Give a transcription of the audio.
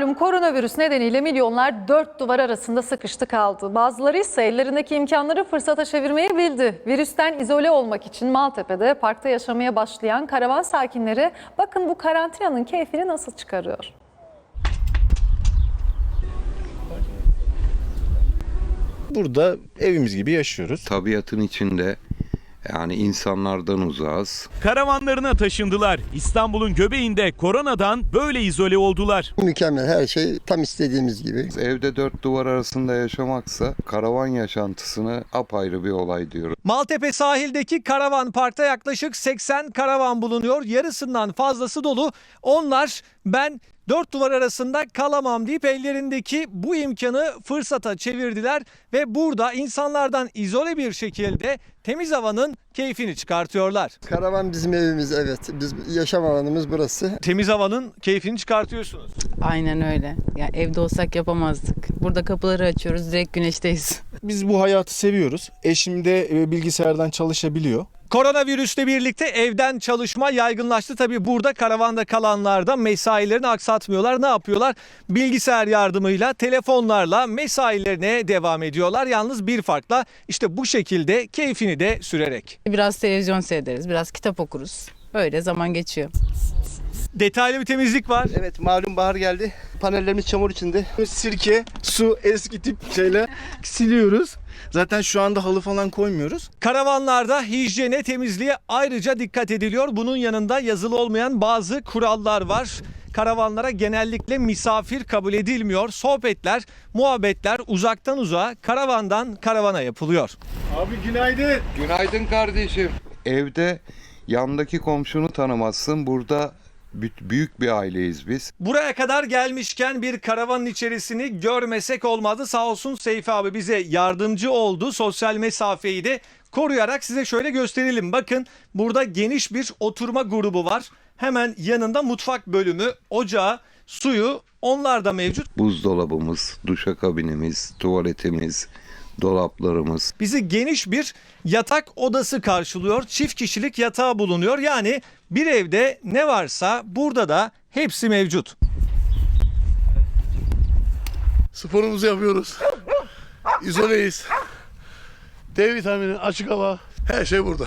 Malum koronavirüs nedeniyle milyonlar dört duvar arasında sıkıştı kaldı. Bazıları ise ellerindeki imkanları fırsata çevirmeyi bildi. Virüsten izole olmak için Maltepe'de parkta yaşamaya başlayan karavan sakinleri bakın bu karantinanın keyfini nasıl çıkarıyor. Burada evimiz gibi yaşıyoruz. tabiatın içinde yani insanlardan uzağız. Karavanlarına taşındılar. İstanbul'un göbeğinde koronadan böyle izole oldular. Mükemmel her şey tam istediğimiz gibi. Evde dört duvar arasında yaşamaksa karavan yaşantısını apayrı bir olay diyorum. Maltepe sahildeki karavan parkta yaklaşık 80 karavan bulunuyor. Yarısından fazlası dolu. Onlar ben dört duvar arasında kalamam deyip ellerindeki bu imkanı fırsata çevirdiler ve burada insanlardan izole bir şekilde temiz havanın keyfini çıkartıyorlar. Karavan bizim evimiz evet. Biz yaşam alanımız burası. Temiz havanın keyfini çıkartıyorsunuz. Aynen öyle. Ya evde olsak yapamazdık. Burada kapıları açıyoruz, direkt güneşteyiz. Biz bu hayatı seviyoruz. Eşim de e, bilgisayardan çalışabiliyor. Koronavirüsle birlikte evden çalışma yaygınlaştı. Tabii burada karavanda kalanlar da mesailerini aksatmıyorlar. Ne yapıyorlar? Bilgisayar yardımıyla, telefonlarla mesailerine devam ediyorlar. Yalnız bir farkla işte bu şekilde keyfini de sürerek. Biraz televizyon seyrederiz, biraz kitap okuruz. Böyle zaman geçiyor. Detaylı bir temizlik var. Evet malum bahar geldi. Panellerimiz çamur içinde. Sirke, su, eski tip şeyler siliyoruz. Zaten şu anda halı falan koymuyoruz. Karavanlarda hijyene, temizliğe ayrıca dikkat ediliyor. Bunun yanında yazılı olmayan bazı kurallar var. Karavanlara genellikle misafir kabul edilmiyor. Sohbetler, muhabbetler uzaktan uzağa, karavandan karavana yapılıyor. Günaydın kardeşim. Evde yandaki komşunu tanımazsın. Burada büyük bir aileyiz biz. Buraya kadar gelmişken bir karavanın içerisini görmesek olmazdı. Sağ olsun Seyfi abi bize yardımcı oldu. Sosyal mesafeyi de koruyarak size şöyle gösterelim. Bakın burada geniş bir oturma grubu var. Hemen yanında mutfak bölümü, ocağı, suyu onlar da mevcut. Buzdolabımız, duşakabinimiz, tuvaletimiz, dolaplarımız. Bizi geniş bir yatak odası karşılıyor. Çift kişilik yatağı bulunuyor. Yani bir evde ne varsa burada da hepsi mevcut. Sporumuzu yapıyoruz. İzoleyiz. D vitamini, açık hava, her şey burada.